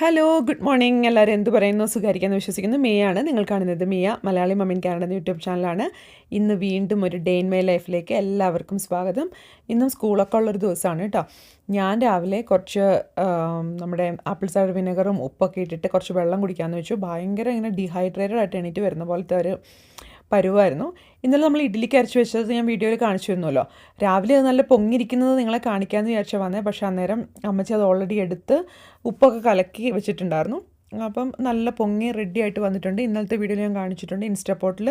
Hello good morning എല്ലാവരും എന്ത് പറയുന്നു? സുഖമായിരിക്കാമെന്ന് വിശ്വസിക്കുന്നു. മിയാണ് നിങ്ങൾ കാണുന്നത് Mia Malayali mom in Canada എന്ന യൂട്യൂബ് ചാനലാണ്. ഇന്ന് വീണ്ടും ഒരു ഡേ ഇൻ മൈ ലൈഫിലേക്ക് എല്ലാവർക്കും സ്വാഗതം. ഇന്നും സ്കൂളൊക്കെ ഉള്ളൊരു ദിവസമാണ് കേട്ടോ. ഞാൻ രാവിലെ കുറച്ച് നമ്മുടെ ആപ്പിൾ സൈഡ് വിനെഗറും ഉപ്പൊക്കെ ഇട്ടിട്ട് കുറച്ച് വെള്ളം കുടിക്കാമെന്ന് വെച്ചു. ഭയങ്കര ഇങ്ങനെ ഡീഹൈഡ്രേറ്റഡ് ആയിട്ട് എണീറ്റ് വരുന്ന പോലത്തെ ഒരു പരുവായിരുന്നു. ഇന്നലെ നമ്മൾ ഇഡ്ഡലിക്ക് അരച്ച് വെച്ചത് ഞാൻ വീഡിയോയിൽ കാണിച്ചു തരുന്നല്ലോ രാവിലെ അത് നല്ല പൊങ്ങിയിരിക്കുന്നത് നിങ്ങളെ കാണിക്കാമെന്ന് വിചാരിച്ച വന്നേ. പക്ഷേ അന്നേരം അമ്മച്ചി അത് ഓൾറെഡി എടുത്ത് ഉപ്പൊക്കെ കലക്കി വെച്ചിട്ടുണ്ടായിരുന്നു. അപ്പം നല്ല പൊങ്ങി റെഡി ആയിട്ട് വന്നിട്ടുണ്ട്. ഇന്നലത്തെ വീഡിയോയിൽ ഞാൻ കാണിച്ചിട്ടുണ്ട്. ഇൻസ്റ്റപ്പോട്ടിൽ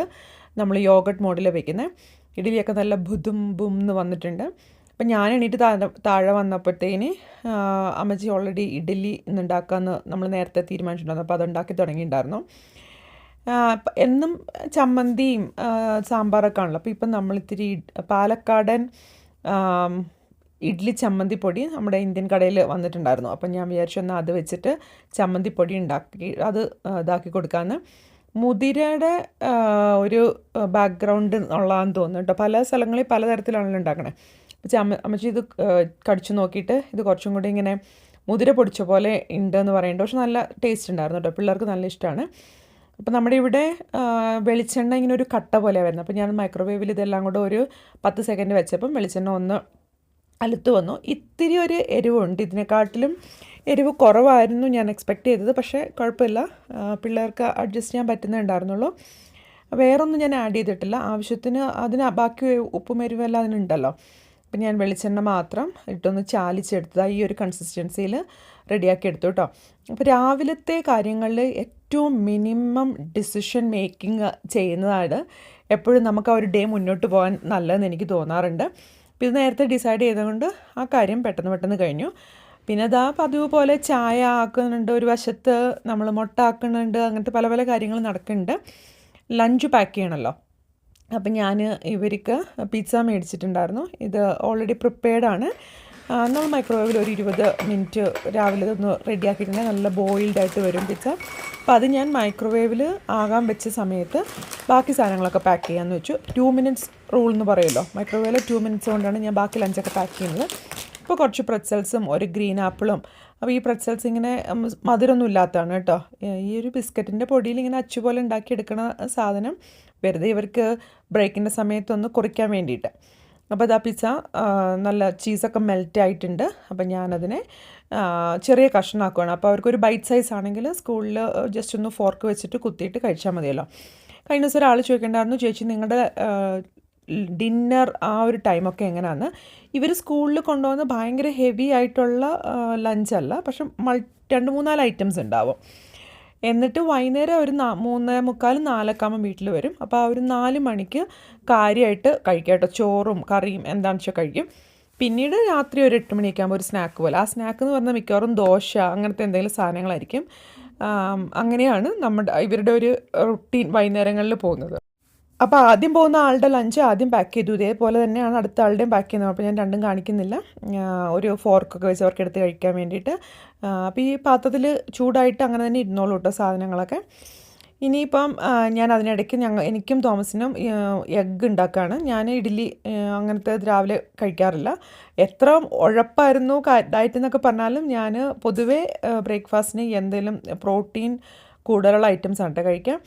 നമ്മൾ യോഗട്ട് മോഡിൽ വയ്ക്കുന്നത് ഇഡ്ഡലിയൊക്കെ നല്ല ബുദും ബും എന്ന് വന്നിട്ടുണ്ട്. അപ്പം ഞാൻ എണീറ്റ് താഴെ താഴെ വന്നപ്പോഴത്തേന് അമ്മച്ചി ഓൾറെഡി ഇഡ്ഡലി ഇന്നുണ്ടാക്കാമെന്ന് നമ്മൾ നേരത്തെ തീരുമാനിച്ചിട്ടുണ്ടായിരുന്നു. അപ്പോൾ അത് ഉണ്ടാക്കി തുടങ്ങിയിട്ടുണ്ടായിരുന്നു. എന്നും ചമ്മന്തിയും സാമ്പാറൊക്കെ ആണല്ലോ. അപ്പോൾ ഇപ്പം നമ്മളിത്തിരി പാലക്കാടൻ ഇഡ്ലി ഇഡ്ഡലി ചമ്മന്തി പൊടി നമ്മുടെ ഇന്ത്യൻ കടയിൽ വന്നിട്ടുണ്ടായിരുന്നു. അപ്പം ഞാൻ വിചാരിച്ചു എന്നാൽ അത് വെച്ചിട്ട് ചമ്മന്തി പൊടി ഉണ്ടാക്കി അത് ഇതാക്കി കൊടുക്കാമെന്ന് മുതിരയുടെ ഒരു ബാക്ക്ഗ്രൗണ്ട് ഉള്ളതാന്ന് തോന്നുന്നു കേട്ടോ പല സ്ഥലങ്ങളിൽ പലതരത്തിലാണല്ലോ ഉണ്ടാക്കണേ. അപ്പോൾ ചമ്മ അമ്മച്ചി ഇത് കടിച്ചു നോക്കിയിട്ട് ഇത് കുറച്ചും കൂടി ഇങ്ങനെ മുതിര പൊടിച്ച പോലെ ഉണ്ടെന്ന് പറയുന്നുണ്ട് പക്ഷെ നല്ല ടേസ്റ്റ് ഉണ്ടായിരുന്നു കേട്ടോ പിള്ളേർക്ക് നല്ല ഇഷ്ടമാണ് അപ്പോൾ നമ്മുടെ ഇവിടെ വെളിച്ചെണ്ണ ഇങ്ങനെ ഒരു കട്ട പോലെ വരുന്നത്. അപ്പോൾ ഞാൻ മൈക്രോവേവിൽ ഇതെല്ലാം കൂടെ ഒരു പത്ത് സെക്കൻഡ് വെച്ചപ്പം വെളിച്ചെണ്ണ ഒന്ന് അലുത്ത് വന്നു. ഇത്തിരി ഒരു എരിവുണ്ട്. ഇതിനെക്കാട്ടിലും എരിവ് കുറവായിരുന്നു ഞാൻ എക്സ്പെക്റ്റ് ചെയ്തത്. പക്ഷേ കുഴപ്പമില്ല. പിള്ളേർക്ക് അഡ്ജസ്റ്റ് ചെയ്യാൻ പറ്റുന്നേ ഉണ്ടായിരുന്നുള്ളൂ. വേറൊന്നും ഞാൻ ആഡ് ചെയ്തിട്ടില്ല. ആവശ്യത്തിന് അതിന് ബാക്കി ഉപ്പും എരിവെല്ലാം അതിനുണ്ടല്ലോ അപ്പം ഞാൻ വെളിച്ചെണ്ണ മാത്രം ഇട്ടൊന്ന് ചാലിച്ചെടുത്തത്. ഈ ഒരു കൺസിസ്റ്റൻസിയിൽ റെഡിയാക്കി എടുത്തു കേട്ടോ. അപ്പോൾ രാവിലത്തെ കാര്യങ്ങളിൽ ഏറ്റവും മിനിമം ഡിസിഷൻ മേക്കിംഗ് ചെയ്യുന്നതാണ് എപ്പോഴും നമുക്ക് ആ ഒരു ഡേ മുന്നോട്ട് പോകാൻ നല്ലതെന്ന് എനിക്ക് തോന്നാറുണ്ട്. ഇത് നേരത്തെ ഡിസൈഡ് ചെയ്തുകൊണ്ട് ആ കാര്യം പെട്ടെന്ന് പെട്ടെന്ന് കഴിഞ്ഞു. പിന്നെ അതാ പതിവ് പോലെ ചായ ആക്കുന്നുണ്ട് ഒരു വശത്ത് നമ്മൾ മുട്ട ആക്കുന്നുണ്ട് അങ്ങനത്തെ പല പല കാര്യങ്ങൾ നടക്കുന്നുണ്ട്. ലഞ്ച് പാക്ക് ചെയ്യണമല്ലോ അപ്പം ഞാൻ ഇവർക്ക് പിസ്സ മേടിച്ചിട്ടുണ്ടായിരുന്നു. ഇത് ഓൾറെഡി പ്രിപ്പയർഡാണ് നമ്മൾ മൈക്രോവേവിൽ ഒരു ഇരുപത് മിനിറ്റ് രാവിലെ ഇതൊന്ന് റെഡിയാക്കിയിട്ടുണ്ടെങ്കിൽ നല്ല ബോയിൽഡ് ആയിട്ട് വരും പിച്ച അപ്പോൾ അത് ഞാൻ മൈക്രോവേവിൽ ആകാൻ വെച്ച സമയത്ത് ബാക്കി സാധനങ്ങളൊക്കെ പാക്ക് ചെയ്യാമെന്ന് വെച്ചു. ടു മിനിറ്റ്സ് റൂൾ എന്ന് പറയുമല്ലോ. മൈക്രോവേവിൽ ടു മിനിറ്റ്സ് കൊണ്ടാണ് ഞാൻ ബാക്കി ലഞ്ചൊക്കെ പാക്ക് ചെയ്യുന്നത്. ഇപ്പോൾ കുറച്ച് പ്രെറ്റ്സൽസും ഒരു ഗ്രീൻ ആപ്പിളും അപ്പോൾ ഈ പ്രെറ്റ്സൽസ് ഇങ്ങനെ മധുരമൊന്നും ഇല്ലാത്തതാണ് കേട്ടോ. ഈ ഒരു ബിസ്ക്കറ്റിന്റെ പൊടിയിൽ ഇങ്ങനെ അച്ചു പോലെ ഉണ്ടാക്കിയെടുക്കണ സാധനം വെറുതെ ഇവർക്ക് ബ്രേക്കിന്റെ സമയത്തൊന്ന് കുറിക്കാൻ വേണ്ടിയിട്ട്. അപ്പോൾ ഇതാ പിസ്സ ആ, നല്ല ചീസൊക്കെ മെൽറ്റ് ആയിട്ടുണ്ട്. അപ്പം ഞാനതിനെ ആ, ചെറിയ കഷ്ണമാക്കുകയാണ് അപ്പോൾ അവർക്കൊരു ബൈറ്റ് സൈസ് ആണെങ്കിൽ സ്കൂളിൽ ജസ്റ്റ് ഒന്ന് ഫോർക്ക് വെച്ചിട്ട് കുത്തിയിട്ട് കഴിച്ചാൽ മതിയല്ലോ. കഴിഞ്ഞ ദിവസം ഒരാൾ ചോദിക്കേണ്ടായിരുന്നു ചേച്ചി നിങ്ങളുടെ ഡിന്നർ ആ ഒരു ടൈമൊക്കെ എങ്ങനെയാണ് ഇവർ സ്കൂളിൽ കൊണ്ടുപോകുന്ന ഭയങ്കര ഹെവി ആയിട്ടുള്ള ലഞ്ചല്ല പക്ഷെ മൾ രണ്ട് മൂന്നാൽ ഐറ്റംസ് ഉണ്ടാവും. എന്നിട്ട് വൈകുന്നേരം ഒരു നാ മൂന്നേ മുക്കാൽ നാലൊക്കെ ആകുമ്പോൾ വീട്ടിൽ വരും. അപ്പോൾ ആ ഒരു നാല് മണിക്ക് കാര്യമായിട്ട് കഴിക്കാം കേട്ടോ. ചോറും കറിയും എന്താണെന്ന് വെച്ചാൽ കഴിക്കും. പിന്നീട് രാത്രി ഒരു എട്ട് മണിയൊക്കെ ആകുമ്പോൾ ഒരു സ്നാക്ക് പോലെ. ആ സ്നാക്ക് എന്ന് പറഞ്ഞാൽ മിക്കവാറും ദോശ അങ്ങനത്തെ എന്തെങ്കിലും സാധനങ്ങളായിരിക്കും. അങ്ങനെയാണ് നമ്മുടെ ഇവരുടെ ഒരു റുട്ടീൻ വൈകുന്നേരങ്ങളിൽ പോകുന്നത്. അപ്പോൾ ആദ്യം പോകുന്ന ആളുടെ ലഞ്ച് ആദ്യം പാക്ക് ചെയ്തു. ഇതേപോലെ തന്നെയാണ് അടുത്ത ആളുടെയും പാക്ക് ചെയ്യുന്നത്. അപ്പോൾ ഞാൻ രണ്ടും കാണിക്കുന്നില്ല. ഒരു ഫോർക്കൊക്കെ വെച്ച് അവർക്ക് എടുത്ത് കഴിക്കാൻ വേണ്ടിയിട്ട്. അപ്പോൾ ഈ പാത്രത്തിൽ ചൂടായിട്ട് അങ്ങനെ തന്നെ ഇരുന്നോളൂ കേട്ടോ സാധനങ്ങളൊക്കെ. ഇനിയിപ്പം ഞാൻ അതിനിടയ്ക്ക് ഞങ്ങൾ എനിക്കും തോമസിനും എഗ്ഗ് ഉണ്ടാക്കുകയാണ് ഞാൻ ഇഡ്ഡലി അങ്ങനത്തെ രാവിലെ കഴിക്കാറില്ല. എത്ര ഉഴപ്പായിരുന്നു ഡയറ്റ് എന്നൊക്കെ പറഞ്ഞാലും ഞാൻ പൊതുവേ ബ്രേക്ക്ഫാസ്റ്റിന് എന്തെങ്കിലും പ്രോട്ടീൻ കൂടുതലുള്ള ഐറ്റംസ് ആണ് കേട്ടോ കഴിക്കാം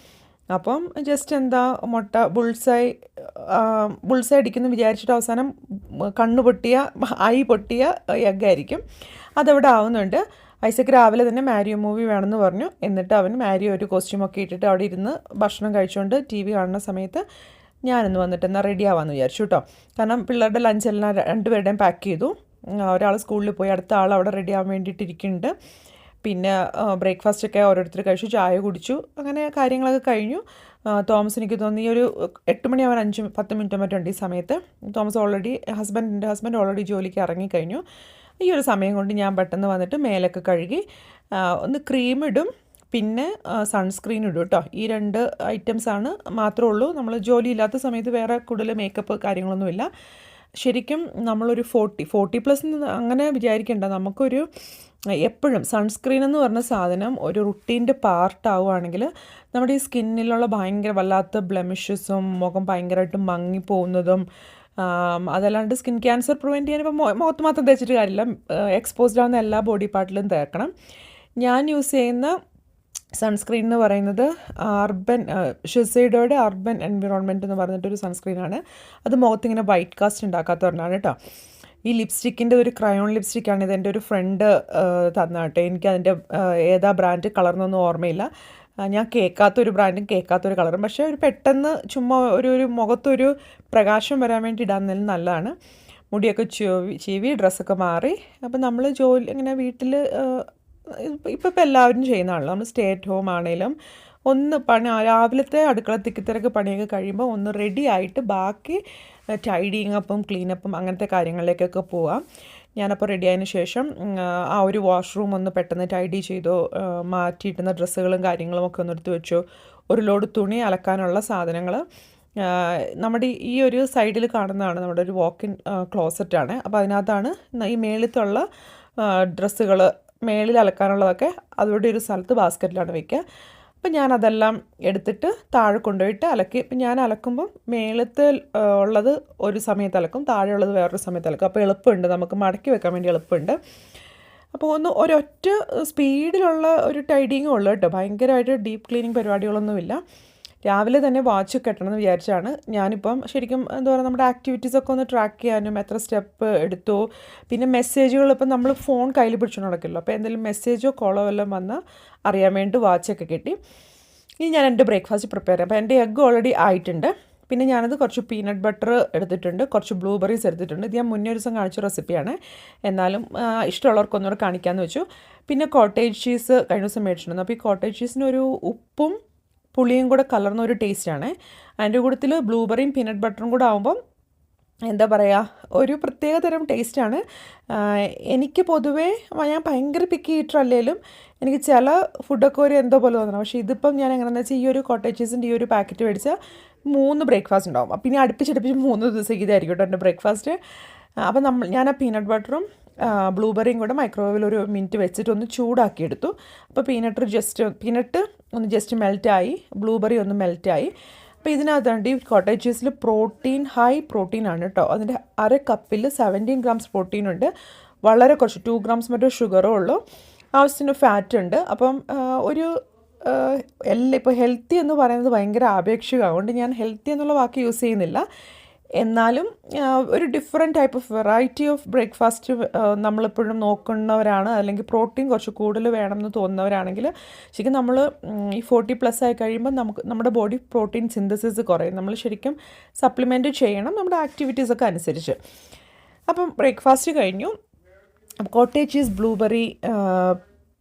അപ്പം ജസ്റ്റ് എന്താ മുട്ട ബുൾസായി ബുൾസായി അടിക്കുന്നു വിചാരിച്ചിട്ട് അവസാനം കണ്ണ് പൊട്ടിയ ഐ പൊട്ടിയ എഗ്ഗായിരിക്കും അതവിടെ ആവുന്നുണ്ട്. ഐസക്ക് രാവിലെ തന്നെ മാരിയോ മൂവി വേണമെന്ന് പറഞ്ഞു. എന്നിട്ട് അവൻ മാരിയോ ഒരു കോസ്റ്റ്യൂമൊക്കെ ഇട്ടിട്ട് അവിടെ ഇരുന്ന് ഭക്ഷണം കഴിച്ചുകൊണ്ട് ടി വി കാണുന്ന സമയത്ത് ഞാനൊന്ന് വന്നിട്ട് എന്നാൽ റെഡി ആവാമെന്ന് വിചാരിച്ചു കേട്ടോ കാരണം പിള്ളേരുടെ ലഞ്ച് എല്ലാം രണ്ടുപേരുടെയും പാക്ക് ചെയ്തു. ഒരാൾ സ്കൂളിൽ പോയി അടുത്ത ആൾ അവിടെ റെഡി ആവാൻ വേണ്ടിയിട്ട് ഇരിക്കുന്നുണ്ട്. പിന്നെ ബ്രേക്ക്ഫാസ്റ്റ് ഒക്കെ ഓരോരുത്തർ കഴിച്ചു ചായ കുടിച്ചു അങ്ങനെ കാര്യങ്ങളൊക്കെ കഴിഞ്ഞു. തോമസ് എനിക്ക് തോന്നി ഒരു എട്ട് മണിയാവാൻ അഞ്ച് പത്ത് മിനിറ്റ് മറ്റുണ്ട് ഈ സമയത്ത്. തോമസ് ഓൾറെഡി ഹസ്ബൻഡ് എന്റെ ഹസ്ബൻഡ് ഓൾറെഡി ജോലിക്ക് ഇറങ്ങിക്കഴിഞ്ഞു ഈ ഒരു സമയം കൊണ്ട് ഞാൻ പെട്ടെന്ന് വന്നിട്ട് മേലൊക്കെ കഴുകി ഒന്ന് ക്രീം ഇടും പിന്നെ സൺസ്ക്രീൻ ഇടും കേട്ടോ ഈ രണ്ട് ഐറ്റംസാണ് മാത്രമേ ഉള്ളൂ. നമ്മൾ ജോലി ഇല്ലാത്ത സമയത്ത് വേറെ കൂടുതൽ മേക്കപ്പ് കാര്യങ്ങളൊന്നുമില്ല. ശരിക്കും നമ്മളൊരു ഫോർട്ടി ഫോർട്ടി പ്ലസ് അങ്ങനെ വിചാരിക്കേണ്ട. നമുക്കൊരു എപ്പോഴും സൺസ്ക്രീൻ എന്ന് പറഞ്ഞ സാധനം ഒരു റുട്ടീന്റെ പാർട്ടാവുകയാണെങ്കിൽ നമ്മുടെ ഈ സ്കിന്നിലുള്ള ഭയങ്കര വല്ലാത്ത ബ്ലെമിഷസും മുഖം ഭയങ്കരമായിട്ട് മങ്ങിപ്പോകുന്നതും അതല്ലാണ്ട് സ്കിൻ ക്യാൻസർ പ്രിവെന്റ് ചെയ്യാൻ ഇപ്പോൾ മുഖത്ത് മാത്രം തേച്ചിട്ട് കാര്യമില്ല. എക്സ്പോസ്ഡ് ആവുന്ന എല്ലാ ബോഡി പാർട്ടിലും തേക്കണം. ഞാൻ യൂസ് ചെയ്യുന്ന സൺസ്ക്രീൻ എന്ന് പറയുന്നത് അർബൻ ഷിസൈഡോയുടെ അർബൻ എൻവിറോൺമെന്റ് എന്ന് പറഞ്ഞിട്ടൊരു സൺസ്ക്രീനാണ് അത് മുഖത്ത് ഇങ്ങനെ വൈറ്റ് കാസ്റ്റ് ഉണ്ടാക്കാത്ത ഒരെണ്ണമാണ് കേട്ടോ. ഈ ലിപ്സ്റ്റിക്കിന്റെ ഒരു ക്രയോൺ ലിപ്സ്റ്റിക്കാണ് ഇത് എന്റെ ഒരു ഫ്രണ്ട് തന്ന കേട്ടോ എനിക്ക് അതിന്റെ ഏതാ ബ്രാൻഡ് കളർന്നൊന്നും ഓർമ്മയില്ല. ഞാൻ കേൾക്കാത്തൊരു ബ്രാൻഡും കേൾക്കാത്തൊരു കളറും. പക്ഷേ ഒരു പെട്ടെന്ന് ചുമ്മാ ഒരു ഒരു മുഖത്തൊരു പ്രകാശം വരാൻ വേണ്ടി ഇടാൻ നല്ലതാണ്. മുടിയൊക്കെ ചീവി ചീവി ഡ്രസ്സൊക്കെ മാറി. അപ്പം നമ്മൾ ജോലി ഇങ്ങനെ വീട്ടിൽ ഇപ്പം ഇപ്പം എല്ലാവരും ചെയ്യുന്നതാണല്ലോ നമ്മൾ സ്റ്റേ അറ്റ് ഹോം ആണെങ്കിലും ഒന്ന് പണി രാവിലത്തെ അടുക്കള തിക്കിത്തിരക്ക് പണിയൊക്കെ കഴിയുമ്പോൾ ഒന്ന് റെഡി ആയിട്ട് ബാക്കി ടൈഡിങ് അപ്പും ക്ലീനപ്പും അങ്ങനത്തെ കാര്യങ്ങളിലേക്കൊക്കെ പോവാം. ഞാനപ്പോൾ റെഡി ആയതിനു ശേഷം ആ ഒരു വാഷ്റൂം ഒന്ന് പെട്ടെന്ന് ടൈഡി ചെയ്തു മാറ്റിയിട്ടുന്ന ഡ്രസ്സുകളും കാര്യങ്ങളും ഒക്കെ ഒന്ന് എടുത്ത് വെച്ചു. ഒരു ലോഡ് തുണി അലക്കാനുള്ള സാധനങ്ങൾ നമ്മുടെ ഈ ഒരു സൈഡിൽ കാണുന്നതാണ് നമ്മുടെ ഒരു വാക്കിൻ ക്ലോസറ്റാണ് അപ്പോൾ അതിനകത്താണ് ഈ മേളിത്തുള്ള ഡ്രസ്സുകൾ മേളിൽ അലക്കാനുള്ളതൊക്കെ അതോടെ ഒരു സ്ഥലത്ത് ബാസ്ക്കറ്റിലാണ് വയ്ക്കുക അപ്പം ഞാനതെല്ലാം എടുത്തിട്ട് താഴെ കൊണ്ടുപോയിട്ട് അലക്കി. ഇപ്പം ഞാൻ അലക്കുമ്പം മേളത്ത് ഉള്ളത് ഒരു സമയത്ത് അലക്കും താഴെ ഉള്ളത് വേറൊരു സമയത്ത് അലക്കും. അപ്പോൾ എളുപ്പമുണ്ട്. നമുക്ക് മടക്കി വെക്കാൻ വേണ്ടി എളുപ്പമുണ്ട്. അപ്പോൾ ഒന്ന് ഒരൊറ്റ സ്പീഡിലുള്ള ഒരു ടൈഡിങ്ങും ഉള്ളു കേട്ടോ. ഭയങ്കരമായിട്ട് ഡീപ്പ് ക്ലീനിങ് പരിപാടികളൊന്നുമില്ല. രാവിലെ തന്നെ വാച്ച് കെട്ടണം എന്ന് വിചാരിച്ചാണ് ഞാനിപ്പം ശരിക്കും എന്താ പറയുക നമ്മുടെ ആക്ടിവിറ്റീസ് ഒക്കെ ഒന്ന് ട്രാക്ക് ചെയ്യാനും എത്ര സ്റ്റെപ്പ് എടുത്തു പിന്നെ മെസ്സേജുകൾ ഇപ്പം നമ്മൾ ഫോൺ കയ്യിൽ പിടിച്ചുകൊണ്ട് നടക്കില്ലല്ലോ. അപ്പോൾ എന്തെങ്കിലും മെസ്സേജോ കോളോ വല്ലതും വന്നാൽ അറിയാൻ വേണ്ടി വാച്ചൊക്കെ കിട്ടി ഇനി ഞാൻ എന്റെ ബ്രേക്ക്ഫാസ്റ്റ് പ്രിപ്പയർ ചെയ്യാം. അപ്പോൾ എന്റെ എഗ്ഗ് ഓൾറെഡി ആയിട്ടുണ്ട്. പിന്നെ ഞാനത് കുറച്ച് പീനട്ട് ബട്ടർ എടുത്തിട്ടുണ്ട് കുറച്ച് ബ്ലൂബെറീസ് എടുത്തിട്ടുണ്ട്. ഇത് ഞാൻ മുന്നേ ഒരു ദിവസം കാണിച്ച റെസിപ്പിയാണ് എന്നാലും ഇഷ്ടമുള്ളവർക്കൊന്നുകൂടെ കാണിക്കാമെന്ന് വെച്ചു. പിന്നെ കോട്ടേജ് ചീസ് കഴിഞ്ഞ ദിവസം മേടിച്ചിട്ടുണ്ട് അപ്പോൾ ഈ കോട്ടേജ് ചീസിന് ഒരു ഉപ്പും പുളിയും കൂടെ കലർന്ന ഒരു ടേസ്റ്റാണ്. അതിന്റെ കൂട്ടത്തിൽ ബ്ലൂബെറിയും പീനട്ട് ബട്ടറും കൂടെ ആകുമ്പം എന്താ പറയുക ഒരു പ്രത്യേക തരം ടേസ്റ്റാണ്. എനിക്ക് പൊതുവേ ഞാൻ ഭയങ്കര പിക്കി ഈറ്റർ അല്ലെങ്കിലും എനിക്ക് ചില ഫുഡൊക്കെ ഒരു എന്തോ പോലെ തോന്നണം. പക്ഷേ ഇതിപ്പം ഞാൻ എങ്ങനെയാണെന്ന് വെച്ചാൽ ഈ ഒരു കോട്ടേജ് ചീസിന്റെ ഈ ഒരു പാക്കറ്റ് മേടിച്ചാൽ മൂന്ന് ബ്രേക്ക്ഫാസ്റ്റ് ഉണ്ടാവും. അപ്പം ഇനി അടുപ്പിച്ചടുപ്പിച്ച് മൂന്ന് ദിവസത്തേക്ക് ഇതായിരിക്കും കേട്ടോ എന്റെ ബ്രേക്ക്ഫാസ്റ്റ് അപ്പം നമ്മൾ ഞാൻ ആ പീനട്ട് ബട്ടറും ബ്ലൂബെറിയും കൂടെ മൈക്രോവേവിൽ ഒരു മിനിറ്റ് വെച്ചിട്ട് ഒന്ന് ചൂടാക്കി എടുത്തു അപ്പോൾ പീനട്ട് ജസ്റ്റ് പീനട്ട് ഒന്ന് ജസ്റ്റ് മെൽറ്റായി ബ്ലൂബെറി ഒന്ന് മെൽറ്റായി അപ്പോൾ ഇതിനകത്തുണ്ട് ഈ കോട്ടേജ് ചീസിൽ പ്രോട്ടീൻ ഹൈ പ്രോട്ടീൻ ആണ് കേട്ടോ അതിന്റെ അര കപ്പിൽ സെവന്റീൻ ഗ്രാംസ് പ്രോട്ടീൻ ഉണ്ട്. വളരെ കുറച്ച് ടു ഗ്രാംസ് മറ്റോ ഷുഗറോ ഉള്ളൂ. ആവശ്യത്തിന് ഫാറ്റ് ഉണ്ട്. അപ്പം ഒരു എല്ലാ ഇപ്പോൾ ഹെൽത്തി എന്ന് പറയുന്നത് ഭയങ്കര ആപേക്ഷിക. അതുകൊണ്ട് ഞാൻ ഹെൽത്തി എന്നുള്ള വാക്ക് യൂസ് ചെയ്യുന്നില്ല. എന്നാലും ഒരു different type of variety of breakfast നമ്മളെപ്പോഴും നോക്കുന്നവരാണ്. അല്ലെങ്കിൽ പ്രോട്ടീൻ കുറച്ച് കൂടുതൽ വേണം എന്ന് തോന്നുന്നവരാണെങ്കിൽ ശരിക്കും നമ്മൾ ഈ ഫോർട്ടി പ്ലസ് ആയി കഴിയുമ്പോൾ നമുക്ക് നമ്മുടെ ബോഡി പ്രോട്ടീൻ സിന്തസിസ് കുറയും. നമ്മൾ ശരിക്കും സപ്ലിമെന്റ് ചെയ്യണം നമ്മുടെ ആക്ടിവിറ്റീസൊക്കെ അനുസരിച്ച്. അപ്പം ബ്രേക്ക്ഫാസ്റ്റ് കഴിഞ്ഞു. Cottage cheese blueberry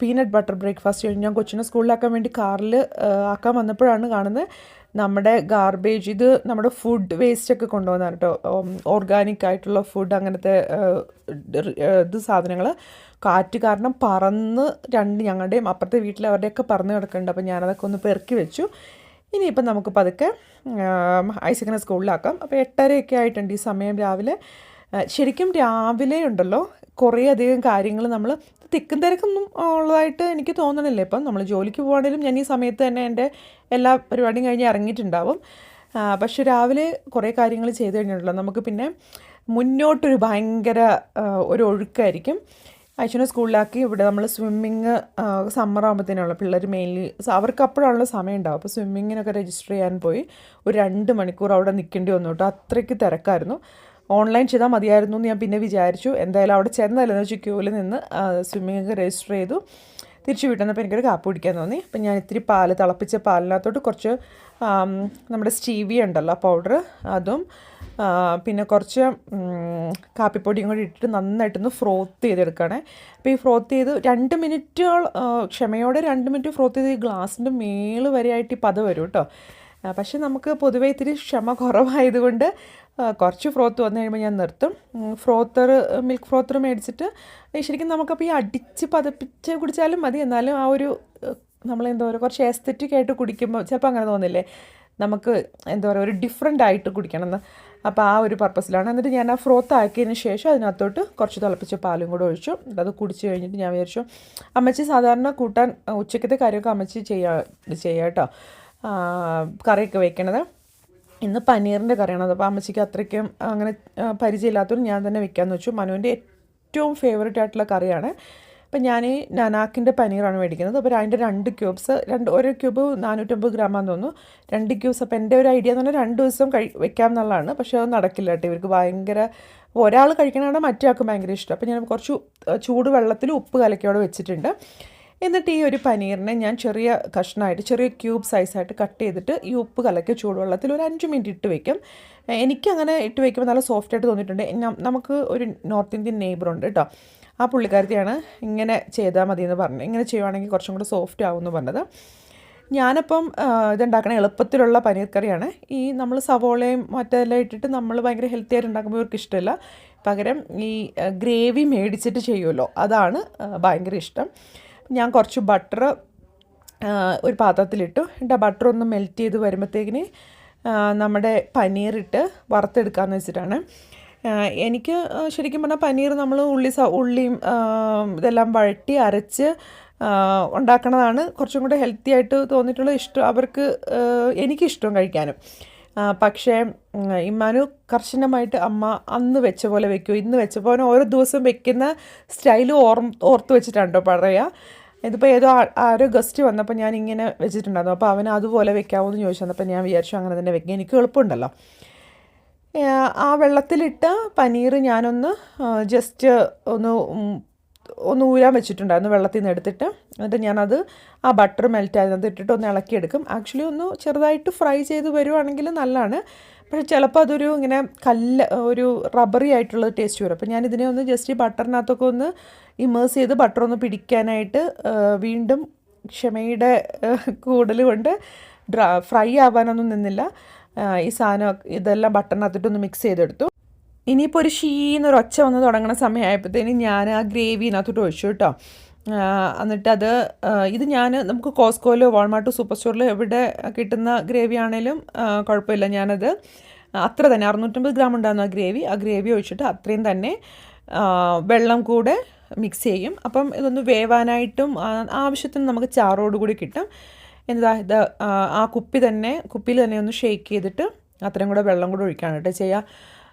peanut butter breakfast കഴിഞ്ഞു. ഞാൻ കൊച്ചിനെ സ്കൂളിലാക്കാൻ വേണ്ടി കാറിൽ ആക്കാൻ വന്നപ്പോഴാണ് കാണുന്നത്. നമ്മുടെ ഗാർബേജ് ഇത് നമ്മുടെ ഫുഡ് വേസ്റ്റ് ഒക്കെ കൊണ്ടുവന്നാണ് കേട്ടോ. ഓർഗാനിക് ആയിട്ടുള്ള ഫുഡ് അങ്ങനത്തെ ഇത് സാധനങ്ങൾ കാറ്റ് കാരണം പറന്ന് രണ്ട് ഞങ്ങളുടെയും അപ്പുറത്തെ വീട്ടിൽ അവരുടെയൊക്കെ പറന്ന് കിടക്കുന്നുണ്ട്. അപ്പോൾ ഞാനതൊക്കെ ഒന്ന് പെറുക്കി വെച്ചു. ഇനിയിപ്പം നമുക്ക് പതുക്കെ ഐസക്കിനെ സ്കൂളിലാക്കാം. അപ്പോൾ എട്ടരയൊക്കെ ആയിട്ടുണ്ട് ഈ സമയം രാവിലെ. ശരിക്കും രാവിലെ ഉണ്ടല്ലോ. കുറേ അധികം കാര്യങ്ങൾ നമ്മൾ തിക്കും തിരക്കൊന്നും ഉള്ളതായിട്ട് എനിക്ക് തോന്നണില്ല. ഇപ്പം നമ്മൾ ജോലിക്ക് പോവാണെങ്കിലും ഞാൻ ഈ സമയത്ത് തന്നെ എന്റെ എല്ലാ പരിപാടിയും കഴിഞ്ഞ് ഇറങ്ങിയിട്ടുണ്ടാവും. പക്ഷെ രാവിലെ കുറേ കാര്യങ്ങൾ ചെയ്ത് കഴിഞ്ഞിട്ടുള്ളൂ നമുക്ക് പിന്നെ മുന്നോട്ടൊരു ഭയങ്കര ഒരു ഒഴുക്കായിരിക്കും. അച്ഛനെ സ്കൂളിലാക്കി ഇവിടെ നമ്മൾ സ്വിമ്മിങ് സമ്മർ ആകുമ്പോഴത്തേനുള്ള പിള്ളേർ മെയിൻലി അവർക്ക് അപ്പോഴാണല്ലോ സമയം ഉണ്ടാവും അപ്പോൾ സ്വിമ്മിങ്ങിനൊക്കെ രജിസ്റ്റർ ചെയ്യാൻ പോയി ഒരു രണ്ട് മണിക്കൂർ അവിടെ നിൽക്കേണ്ടി വന്നു കേട്ടോ. അത്രയ്ക്ക് തിരക്കായിരുന്നു. ഓൺലൈൻ ചെയ്താൽ മതിയായിരുന്നു എന്ന് ഞാൻ പിന്നെ വിചാരിച്ചു. എന്തായാലും അവിടെ ചെന്നല്ലെന്ന് വെച്ചാൽ ക്യൂവിൽ നിന്ന് സ്വിമ്മിങ് രജിസ്റ്റർ ചെയ്തു. തിരിച്ച് വീട്ടിൽ നിന്നപ്പോൾ എനിക്കൊരു കാപ്പ് കുടിക്കാൻ തോന്നി. അപ്പം ഞാൻ ഇത്തിരി പാൽ തിളപ്പിച്ച പാലിനകത്തോട്ട് കുറച്ച് നമ്മുടെ സ്റ്റീവി ഉണ്ടല്ലോ പൗഡർ അതും പിന്നെ കുറച്ച് കാപ്പിപ്പൊടിയും കൂടി ഇട്ടിട്ട് നന്നായിട്ടൊന്ന് ഫ്രോത്ത് ചെയ്തെടുക്കുകയാണേ. അപ്പോൾ ഈ ഫ്രോത്ത് ചെയ്ത് രണ്ട് മിനിറ്റ് ക്ഷമയോടെ രണ്ട് മിനിറ്റ് ഫ്രോത്ത് ചെയ്ത് ഈ ഗ്ലാസിന്റെ മേൾ വരെയായിട്ട് ഈ പത വരും കേട്ടോ. പക്ഷേ നമുക്ക് പൊതുവേ ഇത്തിരി ക്ഷമ കുറവായതുകൊണ്ട് കുറച്ച് ഫ്രോത്ത് വന്നു കഴിയുമ്പോൾ ഞാൻ നിർത്തും. ഫ്രോത്തർ മിൽക്ക് ഫ്രോത്തർ മേടിച്ചിട്ട് ശരിക്കും നമുക്കപ്പോൾ ഈ അടിച്ച് പതപ്പിച്ച് കുടിച്ചാലും മതി. എന്നാലും ആ ഒരു നമ്മളെന്താ പറയുക കുറച്ച് എസ്തറ്റിക് ആയിട്ട് കുടിക്കുമ്പോൾ ചിലപ്പോൾ അങ്ങനെ തോന്നില്ലേ? നമുക്ക് എന്താ പറയുക ഒരു ഡിഫറെന്റ് ആയിട്ട് കുടിക്കണം എന്ന് അപ്പോൾ ആ ഒരു പർപ്പസിലാണ് എന്നിട്ട് ഞാൻ ആ ഫ്രോത്ത് ആക്കിയതിന് ശേഷം അതിനകത്തോട്ട് കുറച്ച് തിളപ്പിച്ച പാലും കൂടെ ഒഴിച്ചു. അത് കുടിച്ച് കഴിഞ്ഞിട്ട് ഞാൻ വിചാരിച്ചു അമ്മച്ചി സാധാരണ കൂട്ടാൻ ഉച്ചക്കത്തെ കാര്യമൊക്കെ അമ്മച്ചി ചെയ്യാ ചെയ്യാം കേട്ടോ. കറിയൊക്കെ വെക്കണത്. ഇന്ന് പനീറിന്റെ കറിയാണ്. അപ്പോൾ അമ്മച്ചിക്ക് അത്രയ്ക്കും അങ്ങനെ പരിചയമില്ലാത്തതുകൊണ്ട് ഞാൻ തന്നെ വെക്കാമെന്ന് വെച്ചു. മനുവിന്റെ ഏറ്റവും ഫേവറേറ്റ് ആയിട്ടുള്ള കറിയാണ്. അപ്പം ഞാൻ ഈ നനാക്കിന്റെ പനീറാണ് മേടിക്കുന്നത്. അപ്പോൾ അതിന്റെ രണ്ട് ക്യൂബ്സ് രണ്ട് ഓരോ ക്യൂബ് നാനൂറ്റമ്പത് ഗ്രാമാന്ന് തോന്നുന്നു. രണ്ട് ക്യൂബ്സ് അപ്പോൾ എന്റെ ഒരു ഐഡിയ എന്ന് പറഞ്ഞാൽ രണ്ട് ദിവസം കഴി വെക്കാം എന്നുള്ളതാണ് പക്ഷേ അത് നടക്കില്ല കേട്ടോ. ഇവർക്ക് ഭയങ്കര ഒരാൾ കഴിക്കണതാണ് മറ്റേ ആൾക്ക് ഭയങ്കര ഇഷ്ടം. അപ്പോൾ ഞാൻ കുറച്ച് ചൂട് വെള്ളത്തിൽ ഉപ്പ് കലക്കിയോടെ വെച്ചിട്ടുണ്ട്. എന്നിട്ട് ഈ ഒരു പനീറിനെ ഞാൻ ചെറിയ കഷ്ണമായിട്ട് ചെറിയ ക്യൂബ് സൈസായിട്ട് കട്ട് ചെയ്തിട്ട് ഈ ഉപ്പ് കലക്കി ചൂടുവെള്ളത്തിൽ ഒരു അഞ്ച് മിനിറ്റ് ഇട്ട് വയ്ക്കും എനിക്കങ്ങനെ ഇട്ട് വയ്ക്കുമ്പോൾ നല്ല സോഫ്റ്റ് ആയിട്ട് തോന്നിയിട്ടുണ്ട്. നമുക്ക് ഒരു നോർത്ത് ഇന്ത്യൻ നെയ്ബറുണ്ട് കേട്ടോ ആ പുള്ളിക്കാരത്തിയാണ് ഇങ്ങനെ ചെയ്താൽ മതി എന്ന് പറഞ്ഞത്. ഇങ്ങനെ ചെയ്യുവാണെങ്കിൽ കുറച്ചും കൂടെ സോഫ്റ്റ് ആവും എന്ന് പറഞ്ഞത്. ഞാനപ്പം ഇതുണ്ടാക്കണ എളുപ്പത്തിലുള്ള പനീർ കറിയാണ്. ഈ നമ്മൾ സവോളയും മറ്റെല്ലാം ഇട്ടിട്ട് നമ്മൾ ഭയങ്കര ഹെൽത്തി ആയിട്ട് ഉണ്ടാക്കുമ്പോൾ ഇവർക്ക് ഇഷ്ടമില്ല പകരം ഈ ഗ്രേവി മേടിച്ചിട്ട് ചെയ്യുമല്ലോ അതാണ് ഭയങ്കര ഇഷ്ടം. ഞാൻ കുറച്ച് ബട്ടർ ഒരു പാത്രത്തിലിട്ടു. എന്നിട്ട് ആ ബട്ടർ ഒന്ന് മെൽറ്റ് ചെയ്ത് വരുമ്പോഴത്തേക്കിന് നമ്മുടെ പനീറിട്ട് വറുത്തെടുക്കാമെന്ന് വെച്ചിട്ടാണ്. എനിക്ക് ശരിക്കും പറഞ്ഞാൽ പനീർ നമ്മൾ ഉള്ളി സ ഉള്ളിയും ഇതെല്ലാം വഴറ്റി അരച്ച് ഉണ്ടാക്കണതാണ് കുറച്ചും കൂടെ ഹെൽത്തി ആയിട്ട് തോന്നിയിട്ടുള്ള ഇഷ്ടം അവർക്ക് എനിക്കിഷ്ടം കഴിക്കാനും. പക്ഷേ ഇമ്മാനു കർശനമായിട്ട് അമ്മ അന്ന് വെച്ച പോലെ വെക്കൂ. ഇന്ന് വെച്ച പോലെ ഓരോ ദിവസം വെക്കുന്ന സ്റ്റൈലും ഓർ ഓർത്ത് വെച്ചിട്ടാണ് കേട്ടോ പറയുക ഇതിപ്പോൾ ഏതോ ആരോ ഗസ്റ്റ് വന്നപ്പോൾ ഞാൻ ഇങ്ങനെ വെച്ചിട്ടുണ്ടായിരുന്നു. അപ്പോൾ അവൻ അതുപോലെ വെക്കാമോ എന്ന് ചോദിച്ചു. വന്നപ്പോൾ ഞാൻ വിചാരിച്ചു അങ്ങനെ തന്നെ വെക്കാം. എനിക്ക് എളുപ്പമുണ്ടല്ലോ. ആ വെള്ളത്തിലിട്ട് പനീർ ഞാനൊന്ന് ജസ്റ്റ് ഒന്ന് ഒന്ന് ഊരാൻ വെച്ചിട്ടുണ്ടായിരുന്നു വെള്ളത്തിൽ നിന്ന് എടുത്തിട്ട്. എന്നിട്ട് ഞാനത് ആ ബട്ടർ മെൽറ്റ് ആയിരുന്നത് ഇട്ടിട്ട് ഒന്ന് ഇളക്കിയെടുക്കും. ആക്ച്വലി ഒന്ന് ചെറുതായിട്ട് ഫ്രൈ ചെയ്ത് വരുവാണെങ്കിൽ നല്ലതാണ്. പക്ഷേ ചിലപ്പോൾ അതൊരു ഇങ്ങനെ കല്ല് ഒരു റബ്ബറി ആയിട്ടുള്ള ടേസ്റ്റ് വരും. അപ്പോൾ ഞാൻ ഇതിനെ ഒന്ന് ജസ്റ്റ് ബട്ടറിനകത്തൊക്കെ ഒന്ന് ഇമേഴ്സ് ചെയ്ത് ബട്ടർ ഒന്ന് പിടിക്കാനായിട്ട് വീണ്ടും ക്ഷമയുടെ കൂടുതൽ കൊണ്ട് ഡ്രാ ഫ്രൈ ആവാനൊന്നും നിന്നില്ല. ഈ സാധനം ഇതെല്ലാം ബട്ടറിനകത്തിട്ടൊന്ന് മിക്സ് ചെയ്തെടുത്തു. ഇനിയിപ്പോൾ ഒരു ഷീന്നൊരു ഒച്ച വന്ന് തുടങ്ങുന്ന സമയമായപ്പോഴത്തേനും ഞാൻ ആ ഗ്രേവി ഗ്രേവിനകത്തോട്ട് ഒഴിച്ചു കേട്ടോ. അത് ഇത് ഞാൻ നമുക്ക് കോസ്കോയിലോ വാൾമാർട്ടോ സൂപ്പർ സ്റ്റോറിലോ എവിടെ കിട്ടുന്ന ഗ്രേവി ആണേലും കുഴപ്പമില്ല ഞാനത് അത്ര തന്നെ അറുന്നൂറ്റമ്പത് ഗ്രാം ഉണ്ടാകുന്ന ആ ഗ്രേവി ആ ഗ്രേവി ഒഴിച്ചിട്ട് അത്രയും തന്നെ വെള്ളം കൂടെ മിക്സ് ചെയ്യും. അപ്പം ഇതൊന്ന് വേവാനായിട്ടും ആവശ്യത്തിന് നമുക്ക് ചാറോട് കൂടി കിട്ടും. എന്താ ഇത് ആ കുപ്പി തന്നെ കുപ്പിയിൽ തന്നെ ഒന്ന് ഷേക്ക് ചെയ്തിട്ട് അത്രയും കൂടെ വെള്ളം കൂടെ ഒഴിക്കാനായിട്ട് ചെയ്യുക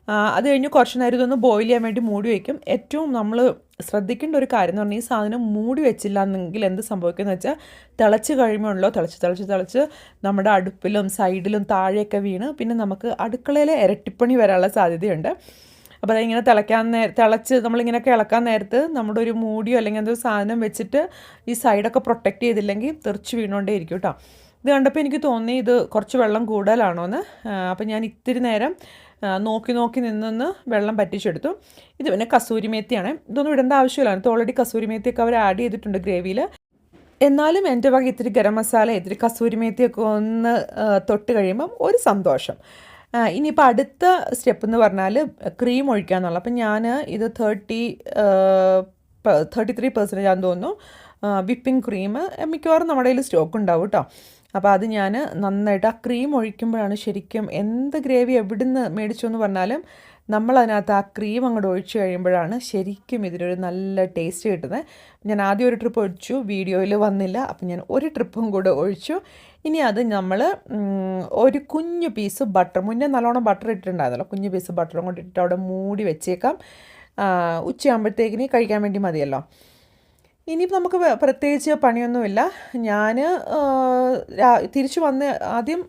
അത് കഴിഞ്ഞ് കുറച്ച് നേരം ഇതൊന്ന് ബോയിൽ ചെയ്യാൻ വേണ്ടി മൂടി വയ്ക്കും ഏറ്റവും നമ്മൾ ശ്രദ്ധിക്കേണ്ട ഒരു കാര്യം എന്ന് പറഞ്ഞാൽ ഈ സാധനം മൂടി വെച്ചില്ല എന്നെങ്കിൽ എന്ത് സംഭവിക്കുമെന്ന് വെച്ചാൽ തിളച്ച് കഴിയുമ്പോഴല്ലോ തിളച്ച് തിളച്ച് തിളച്ച് നമ്മുടെ അടുപ്പിലും സൈഡിലും താഴെയൊക്കെ വീണ് പിന്നെ നമുക്ക് അടുക്കളയിലെ ഇരട്ടിപ്പണി വരാനുള്ള സാധ്യതയുണ്ട്. അപ്പോൾ അതിങ്ങനെ തിളയ്ക്കാൻ നേരം തിളച്ച് നമ്മളിങ്ങനെയൊക്കെ ഇളക്കാൻ നേരത്ത് നമ്മുടെ ഒരു മൂടിയോ അല്ലെങ്കിൽ എന്തൊരു സാധനം വെച്ചിട്ട് ഈ സൈഡൊക്കെ പ്രൊട്ടക്റ്റ് ചെയ്തില്ലെങ്കിൽ തെറിച്ച് വീണുകൊണ്ടേ ഇരിക്കും കേട്ടോ ഇത് കണ്ടപ്പോൾ എനിക്ക് തോന്നി ഇത് കുറച്ച് വെള്ളം കൂടുതലാണോ എന്ന് അപ്പോൾ ഞാൻ ഇത്തിരി നേരം നോക്കി നോക്കി നിന്നൊന്ന് വെള്ളം പറ്റിച്ചെടുത്തു. ഇത് പിന്നെ കസൂരി മേത്തിയാണ്. ഇതൊന്നും ഇടേണ്ട ആവശ്യമില്ല. ഇത് ഓൾറെഡി കസൂരി മേത്തിയൊക്കെ അവർ ആഡ് ചെയ്തിട്ടുണ്ട് ഗ്രേവിയിൽ എന്നാലും എന്റെ വക ഇത്തിരി ഗരം മസാല ഇത്തിരി കസൂരി മേത്തിയൊക്കെ ഒന്ന് തൊട്ട് കഴിയുമ്പം ഒരു സന്തോഷം. ഇനിയിപ്പോൾ അടുത്ത സ്റ്റെപ്പ് എന്ന് പറഞ്ഞാൽ ക്രീം ഒഴിക്കുക എന്നുള്ള അപ്പം ഞാൻ ഇത് തേർട്ടി തേർട്ടി ത്രീ പെർസെന്റേജ് ആണെന്ന് തോന്നുന്നു. Whipping cream. മിക്കവാറും നമ്മുടെ കയ്യിൽ സ്റ്റോക്ക് ഉണ്ടാവും കേട്ടോ. അപ്പോൾ അത് ഞാൻ നന്നായിട്ട് ആ ക്രീം ഒഴിക്കുമ്പോഴാണ് ശരിക്കും എന്ത് ഗ്രേവി എവിടുന്ന് മേടിച്ചു എന്ന് പറഞ്ഞാലും നമ്മളതിനകത്ത് ആ ക്രീം അങ്ങോട്ട് ഒഴിച്ചു കഴിയുമ്പോഴാണ് ശരിക്കും ഇതിനൊരു നല്ല ടേസ്റ്റ് കിട്ടുന്നത് ഞാൻ ആദ്യം ഒരു ട്രിപ്പ് ഒഴിച്ചു വീഡിയോയിൽ വന്നില്ല. അപ്പം ഞാൻ ഒരു ട്രിപ്പും കൂടെ ഒഴിച്ചു. ഇനി അത് നമ്മൾ ഒരു കുഞ്ഞു പീസ് ബട്ടർ മുന്നേ നല്ലോണം ബട്ടർ ഇട്ടിട്ടുണ്ടായിരുന്നല്ലോ. കുഞ്ഞു പീസ് ബട്ടറും കൊണ്ട് ഇട്ടിട്ട് അവിടെ മൂടി വെച്ചേക്കാം. ഉച്ചയാകുമ്പോഴത്തേക്കിന് കഴിക്കാൻ വേണ്ടി മതിയല്ലോ. ഇനിയിപ്പോൾ നമുക്ക് പ്രത്യേകിച്ച് പണിയൊന്നുമില്ല. ഞാൻ തിരിച്ചു വന്ന് ആദ്യം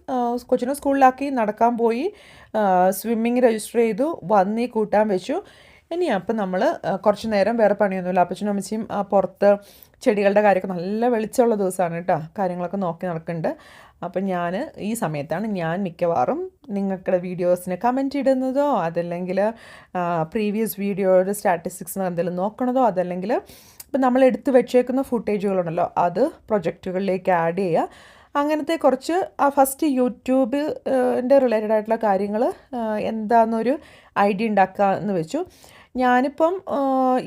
കൊച്ചിനെ സ്കൂളിലാക്കി നടക്കാൻ പോയി. സ്വിമ്മിങ് രജിസ്റ്റർ ചെയ്തു വന്നീ കൂട്ടാൻ വെച്ചു. ഇനി അപ്പം നമ്മൾ കുറച്ച് നേരം വേറെ പണിയൊന്നുമില്ല. അപ്പച്ചനും അമ്മച്ചിയും പുറത്ത് ചെടികളുടെ കാര്യമൊക്കെ നല്ല വെളിച്ചമുള്ള ദിവസമാണ് കേട്ടോ. കാര്യങ്ങളൊക്കെ നോക്കി നടക്കുന്നുണ്ട്. അപ്പം ഞാൻ ഈ സമയത്താണ് ഞാൻ മിക്കവാറും നിങ്ങളുടെ വീഡിയോസിന് കമന്റ് ഇടുന്നതോ അതല്ലെങ്കിൽ പ്രീവിയസ് വീഡിയോയുടെ സ്റ്റാറ്റിസ്റ്റിക്സ് എന്തെങ്കിലും നോക്കണതോ അതല്ലെങ്കിൽ ഇപ്പം നമ്മൾ എടുത്തു വെച്ചേക്കുന്ന ഫുട്ടേജുകളുണ്ടല്ലോ അത് പ്രൊജക്റ്റുകളിലേക്ക് ആഡ് ചെയ്യുക. അങ്ങനത്തെ കുറച്ച് ആ ഫസ്റ്റ് യൂട്യൂബിന്റെ റിലേറ്റഡ് ആയിട്ടുള്ള കാര്യങ്ങൾ എന്താണെന്നൊരു ഐഡിയ ഉണ്ടാക്കുക എന്ന് വെച്ചു. ഞാനിപ്പം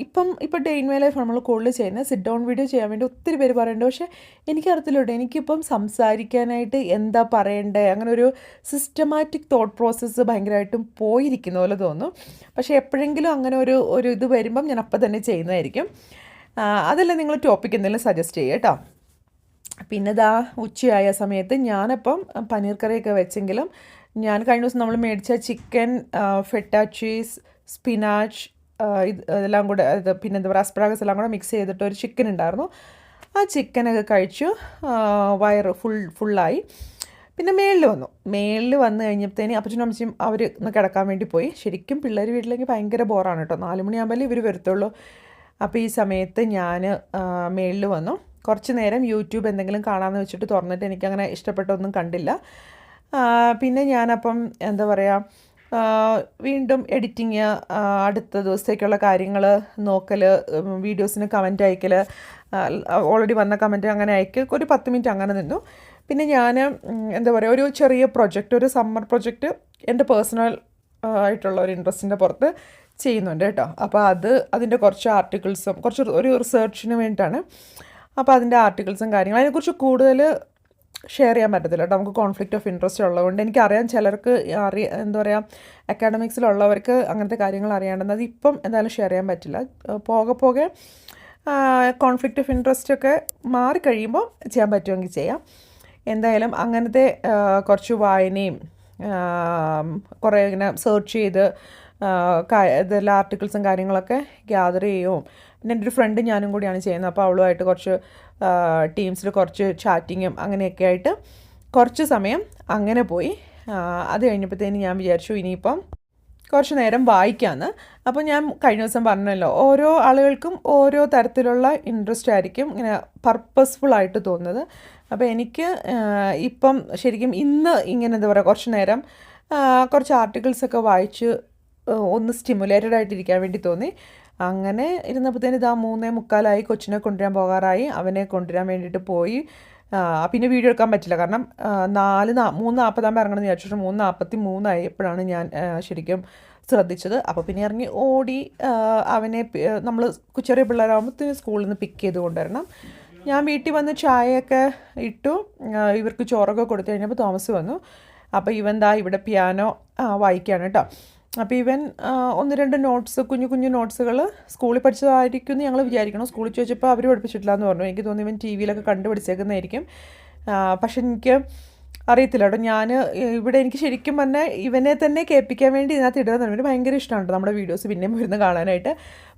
ഇപ്പം ഇപ്പം ഡേ ഇൻ മൈ ലൈഫ് നമ്മൾ കൂടുതൽ ചെയ്യുന്നത്. സിറ്റ് ഡൗൺ വീഡിയോ ചെയ്യാൻ വേണ്ടി ഒത്തിരി പേര് പറയുന്നുണ്ട്. പക്ഷേ എനിക്ക് എനിക്കറിയത്തില്ലോട്ടെ എനിക്കിപ്പം സംസാരിക്കാനായിട്ട് എന്താ പറയേണ്ടത് അങ്ങനെ ഒരു സിസ്റ്റമാറ്റിക് തോട്ട് പ്രോസസ്സ് ഭയങ്കരമായിട്ടും പോയിരിക്കുന്ന പോലെ തോന്നും. പക്ഷേ എപ്പോഴെങ്കിലും അങ്ങനെ ഒരു ഒരു ഇത് വരുമ്പം ഞാൻ അപ്പം തന്നെ ചെയ്യുന്നതായിരിക്കും. അതല്ല നിങ്ങൾ ടോപ്പിക് എന്തെങ്കിലും സജസ്റ്റ് ചെയ്യുക കേട്ടോ. പിന്നെ ഇതാ ഉച്ചയായ സമയത്ത് ഞാനപ്പം പനീർ കറിയൊക്കെ വെച്ചെങ്കിലും ഞാൻ കഴിഞ്ഞ ദിവസം നമ്മൾ മേടിച്ച ചിക്കൻ ഫെട്ട ചീസ് സ്പിനാച്ച് ഇത് ഇതെല്ലാം കൂടെ ഇത് പിന്നെ എന്താ പറയുക അസ്പ്രാഗസ് എല്ലാം കൂടെ മിക്സ് ചെയ്തിട്ട് ഒരു ചിക്കൻ ഉണ്ടായിരുന്നു. ആ ചിക്കനൊക്കെ കഴിച്ചു. വയറ് ഫുൾ ഫുള്ളായി പിന്നെ മേളിൽ വന്നു. മേളിൽ വന്നു കഴിഞ്ഞപ്പോഴത്തേന് അപ്പച്ചനും അമ്മച്ചിയും അവർ ഒന്ന് കിടക്കാൻ വേണ്ടി പോയി. ശരിക്കും പിള്ളേർ വീട്ടിലേക്ക് ഭയങ്കര ബോറാണ് കേട്ടോ. നാല് മണിയാകുമ്പോൾ ഇവർ വരത്തുള്ളൂ. അപ്പോൾ ഈ സമയത്ത് ഞാൻ മേളിൽ വന്നു. കുറച്ച് നേരം യൂട്യൂബ് എന്തെങ്കിലും കാണാമെന്ന് വെച്ചിട്ട് തുറന്നിട്ട് എനിക്കങ്ങനെ ഇഷ്ടപ്പെട്ടൊന്നും കണ്ടില്ല. പിന്നെ ഞാനപ്പം എന്താ പറയുക വീണ്ടും എഡിറ്റിങ് അടുത്ത ദിവസത്തേക്കുള്ള കാര്യങ്ങൾ നോക്കൽ വീഡിയോസിന് കമന്റ് അയക്കൽ ഓൾറെഡി വന്ന കമന്റ് അങ്ങനെ അയക്കൽ ഒരു പത്ത് മിനിറ്റ് അങ്ങനെ നിന്നു. പിന്നെ ഞാൻ എന്താ പറയുക ഒരു ചെറിയ പ്രൊജക്റ്റ് ഒരു സമ്മർ പ്രൊജക്റ്റ് എന്റെ പേഴ്സണൽ ആയിട്ടുള്ള ഒരു ഇൻട്രസ്റ്റിന്റെ പുറത്ത് ചെയ്യുന്നുണ്ട് കേട്ടോ. അപ്പോൾ അത് അതിന്റെ കുറച്ച് ആർട്ടിക്കിൾസും കുറച്ച് ഒരു റിസർച്ചിന് വേണ്ടിയിട്ടാണ്. അപ്പോൾ അതിന്റെ ആർട്ടിക്കിൾസും കാര്യങ്ങളും അതിനെക്കുറിച്ച് കൂടുതൽ ഷെയർ ചെയ്യാൻ പറ്റത്തില്ല കേട്ടോ. നമുക്ക് കോൺഫ്ലിക്റ്റ് ഓഫ് ഇൻട്രസ്റ്റ് ഉള്ളതുകൊണ്ട് എനിക്കറിയാം ചിലർക്ക് അറിയ എന്താ പറയുക അക്കാഡമിക്സിലുള്ളവർക്ക് അങ്ങനത്തെ കാര്യങ്ങൾ അറിയാണ്ടെന്ന്. അത് ഇപ്പം എന്തായാലും ഷെയർ ചെയ്യാൻ പറ്റില്ല. പോകെ പോകെ കോൺഫ്ലിക്റ്റ് ഓഫ് ഇൻട്രസ്റ്റ് ഒക്കെ മാറിക്കഴിയുമ്പോൾ ചെയ്യാൻ പറ്റുമെങ്കിൽ ചെയ്യാം. എന്തായാലും അങ്ങനത്തെ കുറച്ച് വായനയും കുറേ ഇങ്ങനെ സെർച്ച് ചെയ്ത് ഇതെല്ലാം ആർട്ടിക്കിൾസും കാര്യങ്ങളൊക്കെ ഗ്യാദർ ചെയ്യും. പിന്നെ എന്റെ ഒരു ഫ്രണ്ട് ഞാനും കൂടിയാണ് ചെയ്യുന്നത്. അപ്പോൾ അവളുമായിട്ട് കുറച്ച് ടീംസിൽ കുറച്ച് ചാറ്റിങ്ങും അങ്ങനെയൊക്കെ ആയിട്ട് കുറച്ച് സമയം അങ്ങനെ പോയി. അത് കഴിഞ്ഞപ്പോഴത്തേന് ഞാൻ വിചാരിച്ചു ഇനിയിപ്പം കുറച്ച് നേരം വായിക്കാമെന്ന് അപ്പോൾ ഞാൻ കഴിഞ്ഞ ദിവസം പറഞ്ഞല്ലോ ഓരോ ആളുകൾക്കും ഓരോ തരത്തിലുള്ള ഇൻട്രസ്റ്റ് ആയിരിക്കും ഇങ്ങനെ പർപ്പസ്ഫുൾ ആയിട്ട് തോന്നുന്നത്. അപ്പോൾ എനിക്ക് ഇപ്പം ശരിക്കും ഇന്ന് ഇങ്ങനെ എന്താ പറയുക കുറച്ച് നേരം കുറച്ച് ആർട്ടിക്കിൾസൊക്കെ വായിച്ച് ഒന്ന് സ്റ്റിമുലേറ്റഡ് ആയിട്ടിരിക്കാൻ വേണ്ടി തോന്നി. അങ്ങനെ ഇരുന്നപ്പോഴത്തേന് ഇതാ മൂന്നേ മുക്കാലായി കൊച്ചിനെ കൊണ്ടുവരാൻ പോകാറായി. അവനെ കൊണ്ടുവരാൻ വേണ്ടിയിട്ട് പോയി. പിന്നെ വീഡിയോ എടുക്കാൻ പറ്റില്ല. കാരണം നാല് നാ മൂന്ന് നാൽപ്പതാകുമ്പോൾ ഇറങ്ങണമെന്ന് വിചാരിച്ചിട്ട് മൂന്ന് നാൽപ്പത്തി മൂന്നായി എപ്പോഴാണ് ഞാൻ ശരിക്കും ശ്രദ്ധിച്ചത്. അപ്പോൾ പിന്നെ ഇറങ്ങി ഓടി അവനെ നമ്മൾ ചെറിയ പിള്ളേരാകുമ്പോൾ സ്കൂളിൽ നിന്ന് പിക്ക് ചെയ്ത് കൊണ്ടുവരണം. ഞാൻ വീട്ടിൽ വന്ന് ചായയൊക്കെ ഇട്ടു. ഇവർക്ക് ചോറൊക്കെ കൊടുത്തു കഴിഞ്ഞപ്പോൾ തോമസ് വന്നു. അപ്പോൾ ഇവൻ ദാ ഇവിടെ പിയാനോ വായിക്കുകയാണ് കേട്ടോ അപ്പോൾ ഇവൻ ഒന്ന് രണ്ട് നോട്ട്സ് കുഞ്ഞു കുഞ്ഞു നോട്ട്സുകൾ സ്കൂളിൽ പഠിച്ചതായിരിക്കും എന്ന് ഞങ്ങൾ വിചാരിക്കണം സ്കൂളിൽ ചോദിച്ചപ്പോൾ അവർ പഠിപ്പിച്ചിട്ടില്ല എന്ന് പറഞ്ഞു. എനിക്ക് തോന്നി ഇവൻ ടി വിയിലൊക്കെ കണ്ടുപിടിച്ചേക്കുന്നതായിരിക്കും. ആ, പക്ഷെ എനിക്ക് അറിയത്തില്ല കേട്ടോ. ഞാൻ ഇവിടെ എനിക്ക് ശരിക്കും പറഞ്ഞാൽ ഇവനെ തന്നെ കേൾപ്പിക്കാൻ വേണ്ടി ഇതിനകത്ത് ഇടുന്നത് ഇവന് ഭയങ്കര ഇഷ്ടമാണ് കേട്ടോ നമ്മുടെ വീഡിയോസ് പിന്നെയും വരുന്ന കാണാനായിട്ട്.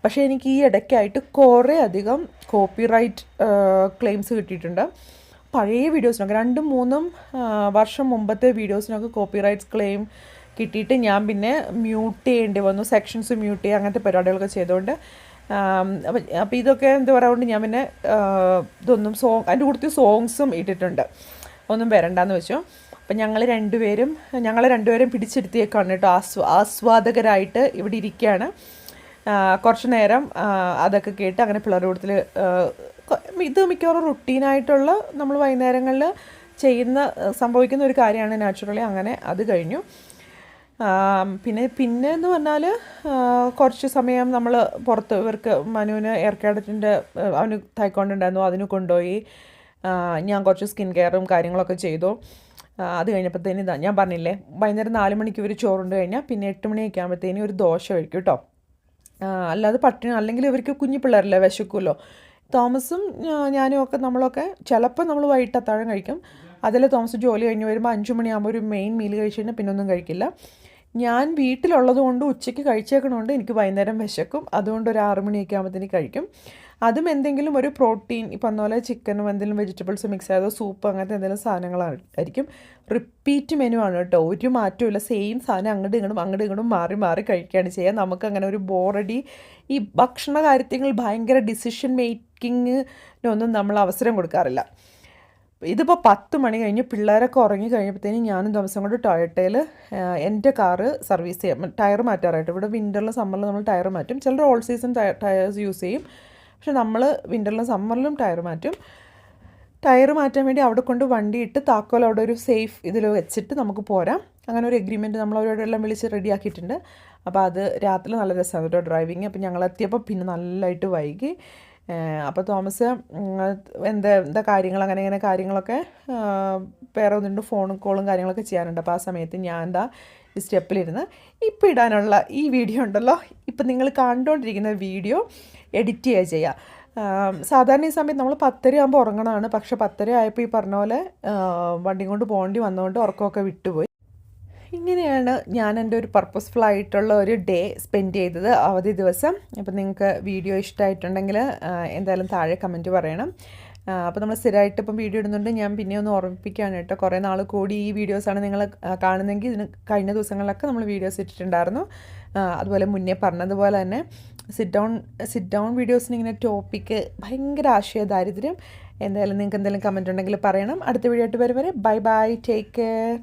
പക്ഷേ എനിക്ക് ഈ ഇടയ്ക്കായിട്ട് കുറേ അധികം കോപ്പിറൈറ്റ് ക്ലെയിംസ് കിട്ടിയിട്ടുണ്ട്. പഴയ വീഡിയോസിനൊക്കെ രണ്ടും മൂന്നും വർഷം മുമ്പത്തെ വീഡിയോസിനൊക്കെ കോപ്പിറൈറ്റ്സ് ക്ലെയിം കിട്ടിയിട്ട് ഞാൻ പിന്നെ മ്യൂട്ട് ചെയ്യേണ്ടി വന്നു. സെക്ഷൻസ് മ്യൂട്ട് ചെയ്യുക അങ്ങനത്തെ പരിപാടികളൊക്കെ ചെയ്തുകൊണ്ട് അപ്പം അപ്പോൾ ഇതൊക്കെ എന്താ പറയുകൊണ്ട് ഞാൻ പിന്നെ ഇതൊന്നും സോങ് അതിന്റെ കൂടുതൽ സോങ്സും ഇട്ടിട്ടുണ്ട്. ഒന്നും വരണ്ടെന്ന് വെച്ചു. അപ്പം ഞങ്ങൾ രണ്ടുപേരും ഞങ്ങൾ രണ്ടുപേരും പിടിച്ചെടുത്തിയേക്കാണ് കേട്ടോ. ആസ്വ ആസ്വാദകരായിട്ട് ഇവിടെ ഇരിക്കുകയാണ്. കുറച്ച് നേരം അതൊക്കെ കേട്ട് അങ്ങനെ പിള്ളേരുടെ കൂട്ടത്തിൽ ഇത് മിക്കവാറും റുട്ടീനായിട്ടുള്ള നമ്മൾ വൈകുന്നേരങ്ങളിൽ ചെയ്യുന്ന സംഭവിക്കുന്ന ഒരു കാര്യമാണ് നാച്ചുറലി അങ്ങനെ അത് കഴിഞ്ഞു. പിന്നെ പിന്നെ എന്ന് പറഞ്ഞാൽ കുറച്ച് സമയം നമ്മൾ പുറത്ത് ഇവർക്ക് മനുവിന് എയർ കാഡറ്റിന്റെ അവന് തൈക്കൊണ്ടുണ്ടായിരുന്നു അതിന് കൊണ്ടുപോയി. ഞാൻ കുറച്ച് സ്കിൻ കെയറും കാര്യങ്ങളൊക്കെ ചെയ്തു. അത് കഴിഞ്ഞപ്പോഴത്തേന് ഞാൻ പറഞ്ഞില്ലേ വൈകുന്നേരം നാല് മണിക്ക് ഇവർ ചോറുണ്ട് കഴിഞ്ഞാൽ പിന്നെ എട്ട് മണിയൊക്കെ ആകുമ്പോഴത്തേനും ഒരു ദോശ കഴിക്കും കേട്ടോ അല്ലാതെ പട്ടിണി അല്ലെങ്കിൽ ഇവർക്ക് കുഞ്ഞു പിള്ളേരല്ലേ വിശക്കുമല്ലോ തോമസും ഞാനും ഒക്കെ നമ്മളൊക്കെ ചിലപ്പോൾ നമ്മൾ വൈകിട്ട് അത്താഴം കഴിക്കും. അതിൽ തോമസ് ജോലി കഴിഞ്ഞ് വരുമ്പോൾ അഞ്ച് മണിയാകുമ്പോൾ ഒരു മെയിൻ മീൽ കഴിച്ച് കഴിഞ്ഞാൽ പിന്നെ ഒന്നും കഴിക്കില്ല. ഞാൻ വീട്ടിലുള്ളത് കൊണ്ട് ഉച്ചയ്ക്ക് കഴിച്ചേക്കണോണ്ട് എനിക്ക് വൈകുന്നേരം വിശക്കും. അതുകൊണ്ട് ഒരു ആറ് മണിയൊക്കെ ആകുമ്പോഴത്തേന് കഴിക്കും. അതും എന്തെങ്കിലും ഒരു പ്രോട്ടീൻ ഈ പറഞ്ഞ പോലെ ചിക്കനും എന്തെങ്കിലും വെജിറ്റബിൾസ് മിക്സ് ചെയ്തോ സൂപ്പ് അങ്ങനത്തെ എന്തെങ്കിലും സാധനങ്ങളായിരിക്കും റിപ്പീറ്റ് മെനു ആണ് കേട്ടോ. ഒരു മാറ്റവും ഇല്ല. സെയിം സാധനം അങ്ങോട്ട് ഇങ്ങോട്ടും അങ്ങോട്ട് ഇങ്ങോട്ടും മാറി മാറി കഴിക്കുകയാണ് ചെയ്യുക നമുക്ക് അങ്ങനെ ഒരു ബോറടി ഈ ഭക്ഷണ കാര്യത്തിൽ ഭയങ്കര ഡിസിഷൻ മേക്കിങ്ങിനൊന്നും നമ്മൾ അവസരം കൊടുക്കാറില്ല. ഇതിപ്പോൾ പത്ത് മണി കഴിഞ്ഞ് പിള്ളേരൊക്കെ ഉറങ്ങി കഴിഞ്ഞപ്പോഴത്തേനും ഞാനും ദിവസം കൊണ്ട് ടൊയറ്റയിൽ എന്റെ കാറ് സർവീസ് ചെയ്യാം. ടയർ മാറ്റാറായിട്ട്. ഇവിടെ വിന്ററിലും സമ്മറിലും നമ്മൾ ടയർ മാറ്റും. ചിലർ ഓൾ സീസൺ ടയേഴ്സ് യൂസ് ചെയ്യും. പക്ഷെ നമ്മൾ വിന്ററിലും സമ്മറിലും ടയർ മാറ്റും. ടയർ മാറ്റാൻ വേണ്ടി അവിടെ കൊണ്ട് വണ്ടി ഇട്ട് താക്കോൽ അവിടെ ഒരു സേഫ് ഇതിൽ വെച്ചിട്ട് നമുക്ക് പോരാം. അങ്ങനെ ഒരു എഗ്രിമെന്റ് നമ്മൾ അവരോടെല്ലാം വിളിച്ച് റെഡിയാക്കിയിട്ടുണ്ട് അപ്പോൾ അത് രാത്രി നല്ല രസമാണ് കേട്ടോ ഡ്രൈവിങ് അപ്പോൾ ഞങ്ങൾ എത്തിയപ്പോൾ പിന്നെ നല്ലതായിട്ട് വൈകി. അപ്പോൾ തോമസ് എന്താ എന്താ കാര്യങ്ങൾ? അങ്ങനെ ഇങ്ങനെ കാര്യങ്ങളൊക്കെ വേറെ ഒന്നുണ്ട് ഫോണും കോളും കാര്യങ്ങളൊക്കെ ചെയ്യാനുണ്ട്. അപ്പോൾ ആ സമയത്ത് ഞാൻ എന്താ ഈ സ്റ്റെപ്പിലിരുന്ന് ഇപ്പോൾ ഇടാനുള്ള ഈ വീഡിയോ ഉണ്ടല്ലോ. ഇപ്പം നിങ്ങൾ കണ്ടുകൊണ്ടിരിക്കുന്ന വീഡിയോ എഡിറ്റ് ചെയ്യുക ചെയ്യുക സാധാരണ ഈ സമയത്ത് നമ്മൾ പത്തര ആകുമ്പോൾ ഉറങ്ങണതാണ്. പക്ഷെ പത്തര ആയപ്പോൾ ഈ പറഞ്ഞ പോലെ വണ്ടിയും വണ്ടി കൊണ്ട് പോകേണ്ടി വന്നതുകൊണ്ട് ഉറക്കമൊക്കെ വിട്ടുപോയി. ഇങ്ങനെയാണ് ഞാൻ എന്റെ ഒരു പർപ്പസ്ഫുൾ ആയിട്ടുള്ള ഒരു ഡേ സ്പെൻഡ് ചെയ്തത് അവധി ദിവസം. അപ്പോൾ നിങ്ങൾക്ക് വീഡിയോ ഇഷ്ടമായിട്ടുണ്ടെങ്കിൽ എന്തായാലും താഴെ കമന്റ് പറയണം. അപ്പോൾ നമ്മൾ സ്ഥിരമായിട്ട് ഇപ്പം വീഡിയോ ഇടുന്നുണ്ട്. ഞാൻ പിന്നെ ഒന്ന് ഓർമ്മിപ്പിക്കുകയാണ് കേട്ടോ. കുറേ നാൾ കൂടി ഈ വീഡിയോസാണ് നിങ്ങൾ കാണുന്നതെങ്കിൽ ഇതിന് കഴിഞ്ഞ ദിവസങ്ങളിലൊക്കെ നമ്മൾ വീഡിയോസ് ഇട്ടിട്ടുണ്ടായിരുന്നു. അതുപോലെ മുന്നേ പറഞ്ഞതുപോലെ തന്നെ സിറ്റ് ഡൗൺ സിറ്റ് ഡൗൺ വീഡിയോസിന് ഇങ്ങനെ ടോപ്പിക്ക് ഭയങ്കര ആശയ ദാരിദ്ര്യം എന്തായാലും നിങ്ങൾക്ക് എന്തെങ്കിലും കമന്റ് ഉണ്ടെങ്കിൽ പറയണം. അടുത്ത വീഡിയോ ആയിട്ട് വരെ ബൈ ബൈ ടേക്ക് കെയർ